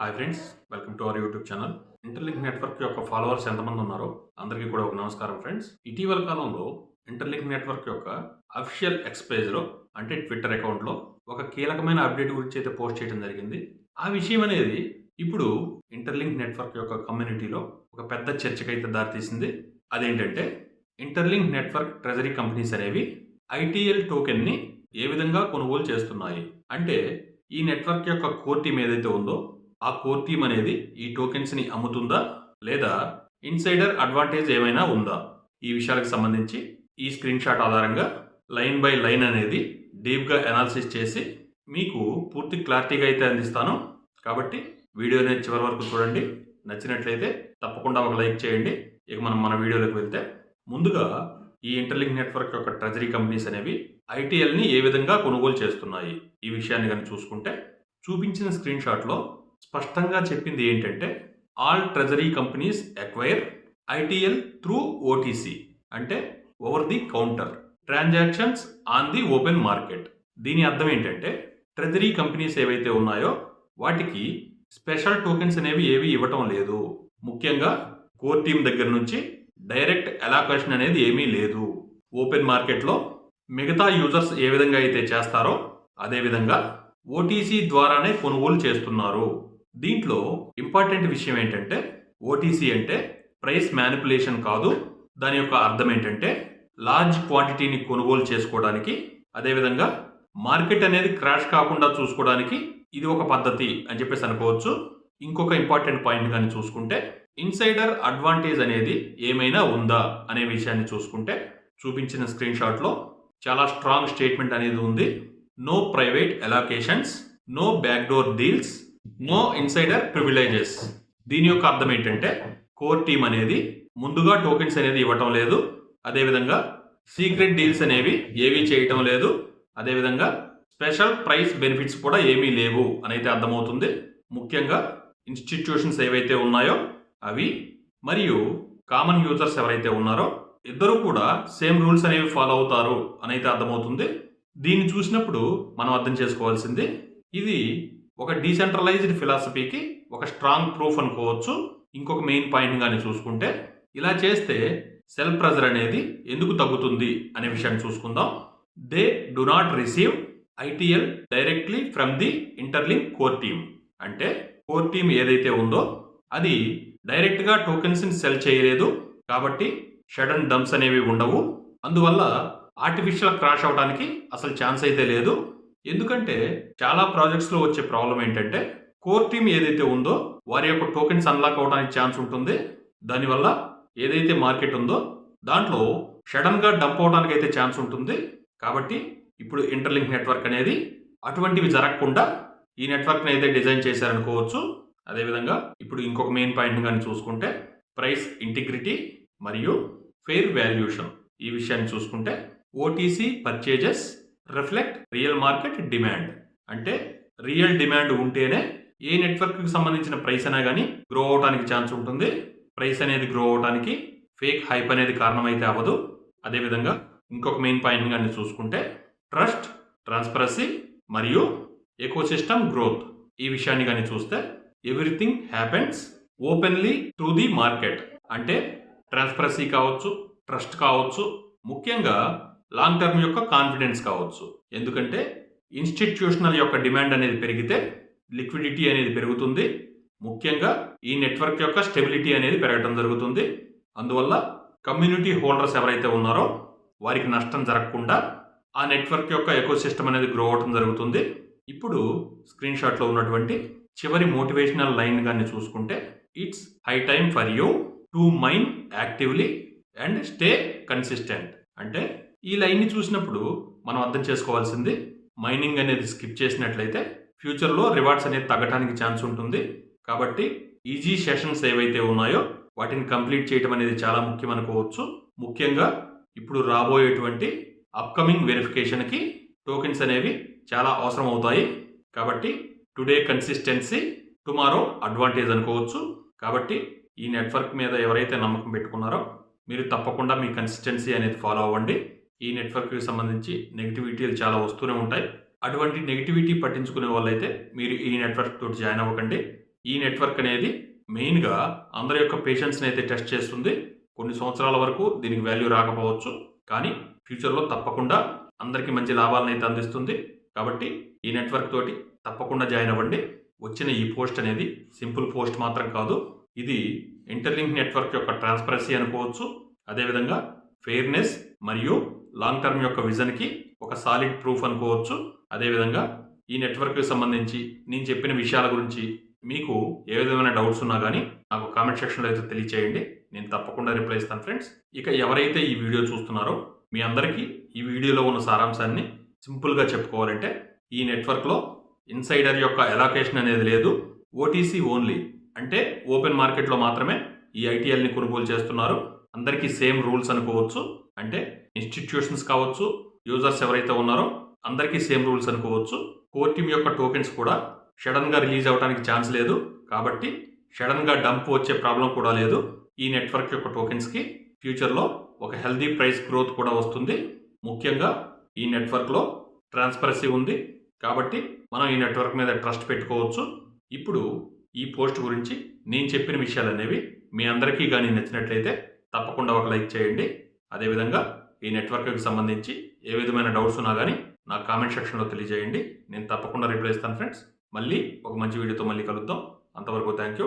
Hi friends welcome to our YouTube channel. Interlink network యొక్క followers ఎంతమంది ఉన్నారో అందరికీ కూడా ఒక నమస్కారం ఫ్రెండ్స్. ఇటీవల కాలంలో ఇంటర్లింక్ నెట్వర్క్ యొక్క అఫిషియల్ ఎక్స్ పేజ్లో అంటే ట్విట్టర్ అకౌంట్లో ఒక కీలకమైన అప్డేట్ గురించి అయితే పోస్ట్ చేయడం జరిగింది. ఆ విషయం అనేది ఇప్పుడు ఇంటర్లింక్ నెట్వర్క్ యొక్క కమ్యూనిటీలో ఒక పెద్ద చర్చకైతే దారితీసింది. అదేంటంటే ఇంటర్లింక్ నెట్వర్క్ ట్రెజరీ కంపెనీస్ అనేవి ఐటీఎల్ టోకెన్ని ఏ విధంగా కొనుగోలు చేస్తున్నాయి? అంటే ఈ నెట్వర్క్ యొక్క కోర్ టీమ్ ఏదైతే ఉందో ఆ కోర్ టీమ్ అనేది ఈ టోకెన్స్ని అమ్ముతుందా లేదా ఇన్సైడర్ అడ్వాంటేజ్ ఏమైనా ఉందా? ఈ విషయాలకు సంబంధించి ఈ స్క్రీన్ షాట్ ఆధారంగా లైన్ బై లైన్ అనేది డీప్గా అనాలిసిస్ చేసి మీకు పూర్తి క్లారిటీగా అయితే అందిస్తాను. కాబట్టి వీడియోని చివరి వరకు చూడండి. నచ్చినట్లయితే తప్పకుండా ఒక లైక్ చేయండి. ఇక మనం మన వీడియోలోకి వెళ్తే ముందుగా ఈ ఇంటర్లింక్ నెట్వర్క్ యొక్క ట్రెజరీ కంపెనీస్ అనేవి ఐటీఎల్ని ఏ విధంగా కొనుగోలు చేస్తున్నాయి? ఈ విషయాన్ని కానీ చూసుకుంటే చూపించిన స్క్రీన్ షాట్లో స్పష్టంగా చెప్పింది ఏంటంటే all treasury companies acquire ITL through OTC అంటే over the counter. Transactions on the open market. దీని అర్థం ఏంటంటే ట్రెజరీ కంపెనీస్ ఏవైతే ఉన్నాయో వాటికి స్పెషల్ టోకెన్స్ అనేవి ఏవి ఇవ్వటం లేదు. ముఖ్యంగా కోర్ టీమ్ దగ్గర నుంచి డైరెక్ట్ అలాకేషన్ అనేది ఏమీ లేదు. ఓపెన్ మార్కెట్లో మిగతా యూజర్స్ ఏ విధంగా అయితే చేస్తారో అదేవిధంగా ఓటీసీ ద్వారానే కొనుగోలు చేస్తున్నారు. దీంట్లో ఇంపార్టెంట్ విషయం ఏంటంటే ఓటీసీ అంటే ప్రైస్ మ్యానిపులేషన్ కాదు. దాని యొక్క అర్థం ఏంటంటే లార్జ్ క్వాంటిటీని కొనుగోలు చేసుకోవడానికి అదేవిధంగా మార్కెట్ అనేది క్రాష్ కాకుండా చూసుకోవడానికి ఇది ఒక పద్ధతి అని చెప్పేసి అనుకోవచ్చు. ఇంకొక ఇంపార్టెంట్ పాయింట్ కానీ చూసుకుంటే ఇన్సైడర్ అడ్వాంటేజ్ అనేది ఏమైనా ఉందా అనే విషయాన్ని చూసుకుంటే చూపించిన స్క్రీన్ షాట్లో చాలా స్ట్రాంగ్ స్టేట్మెంట్ అనేది ఉంది. No private allocations no backdoor deals no insider privileges దీని యొక్క అర్థం ఏంటంటే కోర్ టీమ్ అనేది ముందుగా టోకెన్స్ అనేది ఇవ్వటం లేదు. అదేవిధంగా సీక్రెట్ డీల్స్ అనేవి ఏవీ చేయటం లేదు. అదేవిధంగా స్పెషల్ ప్రైస్ బెనిఫిట్స్ కూడా ఏమీ లేవు అనైతే అర్థమవుతుంది. ముఖ్యంగా ఇన్స్టిట్యూషన్స్ ఏవైతే ఉన్నాయో అవి మరియు కామన్ యూజర్స్ ఎవరైతే ఉన్నారో ఇద్దరు కూడా సేమ్ రూల్స్ అనేవి ఫాలో అవుతారు అనైతే అర్థమవుతుంది. దీన్ని చూసినప్పుడు మనం అర్థం చేసుకోవాల్సింది ఇది ఒక డీసెంట్రలైజ్డ్ ఫిలాసఫీకి ఒక స్ట్రాంగ్ ప్రూఫ్ అనుకోవచ్చు. ఇంకొక మెయిన్ పాయింట్ కానీ చూసుకుంటే ఇలా చేస్తే సెల్ ప్రెజర్ అనేది ఎందుకు తగ్గుతుంది అనే విషయాన్ని చూసుకుందాం. They do not receive ITL directly from the Interlink core team అంటే కోర్ టీమ్ ఏదైతే ఉందో అది డైరెక్ట్గా టోకెన్స్ని సెల్ చేయలేదు. కాబట్టి షడన్ డంప్స్ అనేవి ఉండవు. అందువల్ల ఆర్టిఫిషియల్ క్రాష్ అవడానికి అసలు ఛాన్స్ అయితే లేదు. ఎందుకంటే చాలా ప్రాజెక్ట్స్లో వచ్చే ప్రాబ్లం ఏంటంటే కోర్ టీమ్ ఏదైతే ఉందో వారి యొక్క టోకెన్స్ అన్లాక్ అవడానికి ఛాన్స్ ఉంటుంది. దానివల్ల ఏదైతే మార్కెట్ ఉందో దాంట్లో సడన్గా డంప్ అవడానికి అయితే ఛాన్స్ ఉంటుంది. కాబట్టి ఇప్పుడు ఇంటర్లింక్ నెట్వర్క్ అనేది అటువంటివి జరగకుండా ఈ నెట్వర్క్ని అయితే డిజైన్ చేశారనుకోవచ్చు. అదేవిధంగా ఇప్పుడు ఇంకొక మెయిన్ పాయింట్ కానీ చూసుకుంటే ప్రైస్ ఇంటిగ్రిటీ మరియు ఫెయిర్ వాల్యూషన్ ఈ విషయాన్ని చూసుకుంటే OTC purchases reflect real market demand అంటే రియల్ డిమాండ్ ఉంటేనే ఏ నెట్వర్క్కి సంబంధించిన ప్రైస్ అయినా కానీ గ్రో అవడానికి ఛాన్స్ ఉంటుంది. ప్రైస్ అనేది గ్రో అవడానికి ఫేక్ హైప్ అనేది కారణమైతే అవ్వదు. అదేవిధంగా ఇంకొక మెయిన్ పాయింట్ కానీ చూసుకుంటే ట్రస్ట్ ట్రాన్స్పరసీ మరియు ఎకోసిస్టమ్ గ్రోత్ ఈ విషయాన్ని కానీ చూస్తే everything happens openly through the market అంటే ట్రాన్స్పరసీ కావచ్చు ట్రస్ట్ కావచ్చు. ముఖ్యంగా లాంగ్ టర్మ్ యొక్క కాన్ఫిడెన్స్ కావచ్చు. ఎందుకంటే ఇన్స్టిట్యూషనల్ యొక్క డిమాండ్ అనేది పెరిగితే లిక్విడిటీ అనేది పెరుగుతుంది. ముఖ్యంగా ఈ నెట్వర్క్ యొక్క స్టెబిలిటీ అనేది పెరగడం జరుగుతుంది. అందువల్ల కమ్యూనిటీ హోల్డర్స్ ఎవరైతే ఉన్నారో వారికి నష్టం జరగకుండా ఆ నెట్వర్క్ యొక్క ఎకోసిస్టమ్ అనేది గ్రో అవటం జరుగుతుంది. ఇప్పుడు స్క్రీన్ షాట్లో ఉన్నటువంటి చివరి మోటివేషనల్ లైన్ కానీ చూసుకుంటే it's high time for you to mind actively and stay consistent అంటే ఈ లైన్ని చూసినప్పుడు మనం అర్థం చేసుకోవాల్సింది మైనింగ్ అనేది స్కిప్ చేసినట్లయితే ఫ్యూచర్లో రివార్డ్స్ అనేది తగ్గడానికి ఛాన్స్ ఉంటుంది. కాబట్టి ఈజీ సెషన్స్ ఏవైతే ఉన్నాయో వాటిని కంప్లీట్ చేయటం అనేది చాలా ముఖ్యం అనుకోవచ్చు. ముఖ్యంగా ఇప్పుడు రాబోయేటువంటి అప్కమింగ్ వెరిఫికేషన్కి టోకెన్స్ అనేవి చాలా అవసరం అవుతాయి కాబట్టి టుడే కన్సిస్టెన్సీ టుమారో అడ్వాంటేజ్ అనుకోవచ్చు. కాబట్టి ఈ నెట్వర్క్ మీద ఎవరైతే నమ్మకం పెట్టుకున్నారో మీరు తప్పకుండా మీ కన్సిస్టెన్సీ అనేది ఫాలో అవ్వండి. ఈ నెట్వర్క్కి సంబంధించి నెగిటివిటీలు చాలా వస్తూనే ఉంటాయి. అటువంటి నెగిటివిటీ పట్టించుకునే వాళ్ళైతే మీరు ఈ నెట్వర్క్ తోటి జాయిన్ అవ్వకండి. ఈ నెట్వర్క్ అనేది మెయిన్గా అందరి యొక్క పేషెన్స్ని అయితే టెస్ట్ చేస్తుంది. కొన్ని సంవత్సరాల వరకు దీనికి వాల్యూ రాకపోవచ్చు. కానీ ఫ్యూచర్లో తప్పకుండా అందరికీ మంచి లాభాలను అయితే అందిస్తుంది. కాబట్టి ఈ నెట్వర్క్ తోటి తప్పకుండా జాయిన్ అవ్వండి. వచ్చిన ఈ పోస్ట్ అనేది సింపుల్ పోస్ట్ మాత్రం కాదు. ఇది ఇంటర్లింక్ నెట్వర్క్ యొక్క ట్రాన్స్పరసీ అనుకోవచ్చు. అదేవిధంగా ఫెయిర్నెస్ మరియు లాంగ్ టర్మ్ యొక్క విజన్కి ఒక సాలిడ్ ప్రూఫ్ అనుకోవచ్చు. అదేవిధంగా ఈ నెట్వర్క్కి సంబంధించి నేను చెప్పిన విషయాల గురించి మీకు ఏ విధమైన డౌట్స్ ఉన్నా కానీ నాకు కామెంట్ సెక్షన్లో అయితే తెలియచేయండి. నేను తప్పకుండా రిప్లై ఇస్తాను ఫ్రెండ్స్ ఇక ఎవరైతే ఈ వీడియో చూస్తున్నారో మీ అందరికీ ఈ వీడియోలో ఉన్న సారాంశాన్ని సింపుల్గా చెప్పుకోవాలంటే ఈ నెట్వర్క్లో ఇన్సైడర్ యొక్క ఎలాకేషన్ అనేది లేదు. ఓటీసీ ఓన్లీ అంటే ఓపెన్ మార్కెట్లో మాత్రమే ఈ ఐటీఎల్ని కొనుగోలు చేస్తున్నారు. అందరికీ సేమ్ రూల్స్ అనుకోవచ్చు. అంటే ఇన్స్టిట్యూషన్స్ కావచ్చు యూజర్స్ ఎవరైతే ఉన్నారో అందరికీ సేమ్ రూల్స్ అనుకోవచ్చు. కోర్ టీమ్ యొక్క టోకెన్స్ కూడా సడన్గా రిలీజ్ అవ్వడానికి ఛాన్స్ లేదు. కాబట్టి సడన్గా డంప్ వచ్చే ప్రాబ్లం కూడా లేదు. ఈ నెట్వర్క్ యొక్క టోకెన్స్కి ఫ్యూచర్లో ఒక హెల్దీ ప్రైస్ గ్రోత్ కూడా వస్తుంది. ముఖ్యంగా ఈ నెట్వర్క్లో ట్రాన్స్పరసీ ఉంది. కాబట్టి మనం ఈ నెట్వర్క్ మీద ట్రస్ట్ పెట్టుకోవచ్చు. ఇప్పుడు ఈ పోస్ట్ గురించి నేను చెప్పిన విషయాలు అనేవి మీ అందరికీ కానీ నచ్చినట్లయితే తప్పకుండా ఒక లైక్ చేయండి. అదేవిధంగా ఈ నెట్వర్క్కి సంబంధించి ఏ విధమైన డౌట్స్ ఉన్నా కానీ నాకు కామెంట్ సెక్షన్లో తెలియజేయండి. నేను తప్పకుండా రిప్లై ఇస్తాను ఫ్రెండ్స్. మళ్ళీ ఒక మంచి వీడియోతో మళ్ళీ కలుద్దాం. అంతవరకు థ్యాంక్ యూ